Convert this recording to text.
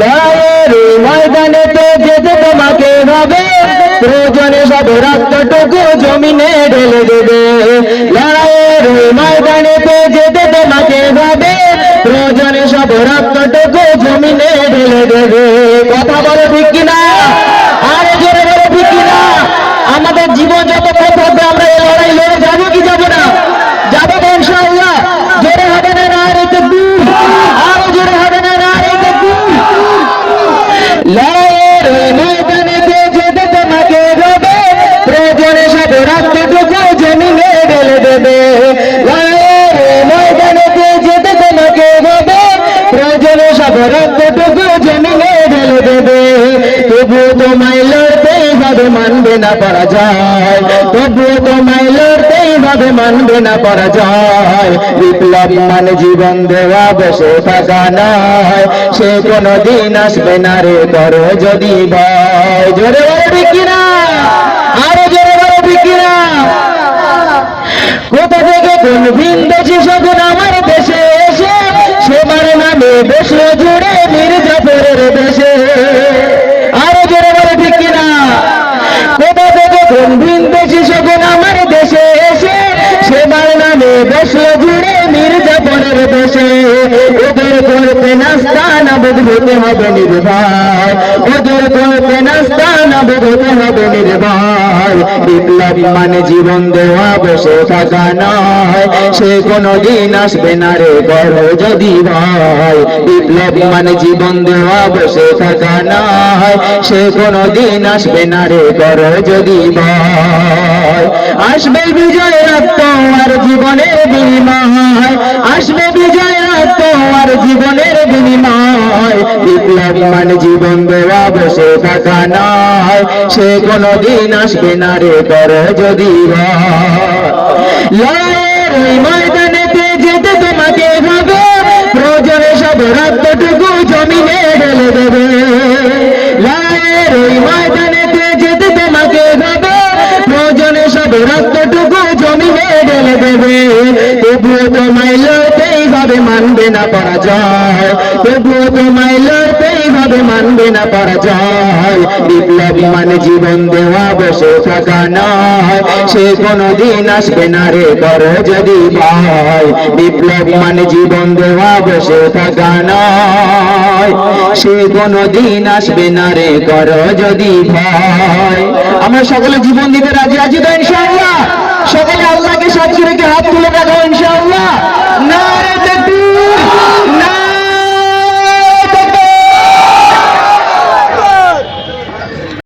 লয়ের ময়দানে তো যেতে তোমাকে হবে প্রয়োজনে সব রক্তটুকু জমিনে ঢেলে দেবে। লড়াইয়ের ময়দানে তো যেতে তোমাকে হবে প্রয়োজনে সব রক্তটুকু জমিনে ঢেলে দেবে। কথা বলে ঠিক কিনা? প্রয়োজনে সব রক্তটুকু জমিনে ঢেলে দেবে। ময়দানেতে যেতে তোমাকে হবে প্রয়োজনে সব রক্তটুকু জমিনে ঢেলে দেবে। তবুও তোমায় লড়তেই হবে, মানবে না পারা যায় তবুও তোমায় লড়তেই হবে, মানবে না পারা যায় বিপ্লব মানে জীবন দেওয়া বসে থাকা নয়। সে কোনো দিন আসবে না রে করো যদি ভয়। জোরে কিনা আরও জোরে বলবি কিনা কোথা থেকে কোন ভিনদেশি শকুন আমার দেশে এসে, সেবার নামে বসল জুড়ে মির্জাপুরের দেশে। আরও জোরে বলে ঠিক কিনা? কোথা থেকে কোন ভিনদেশি শকুন আমার দেশে এসে, সেবার নামে বসল জুড়ে মির্জাপুরের দেশে। ওদের করতে নাস্তা না বুঝতে হবে নির্ভয়। ওদের করতে নাস্তা না বুঝতে হবে নির্ভয় বিপ্লব মানে জীবন দেওয়া, বসে থাকা নয়। সে কোনো দিন আসবে না রে করো যদি ভয়। বিপ্লব মানে জীবন দেওয়া, বসে থাকা নয়। সে কোনো দিন আসবে না রে করো যদি ভয়। আসবে বিজয় রক্ত আর জীবনের বিনিময়। আসবে বিজয় রক্ত আর বিনিময় বিপ্লব মানে জীবন দেওয়া বসে থাকা নয়। সে কোনো দিন আসবে না রে কর যদি ময়দানেতে যেতে তোমাকে হবে। প্রয়োজনে সব রক্তটুকু জমিনে ঢেলে দেবে। ওই ময়দানেতে যেতে তোমাকে হবে। প্রয়োজনে সব রক্তটুকু জমিনে ঢেলে দেবে। তবুও তোমায় লড়তেই হবে, মানবে না পরাজয়। তোমায় মানবে না পরাজয়। বিপ্লব মানে জীবন দেওয়া, বসে থাকা নয়। সে কোনো দিন আসবে না রে কর যদি ভয়। বিপ্লব মানে জীবন দেওয়া, বসে থাকা নয়। সে কোনো দিন আসবে না রে কর যদি ভয়। আমরা সকলে জীবন দিতে রাজি আছি তো ইনশাআল্লাহ? সকলে আল্লাহকে সাক্ষী রেখে হাত তুলে রাখো ইনশাআল্লাহ।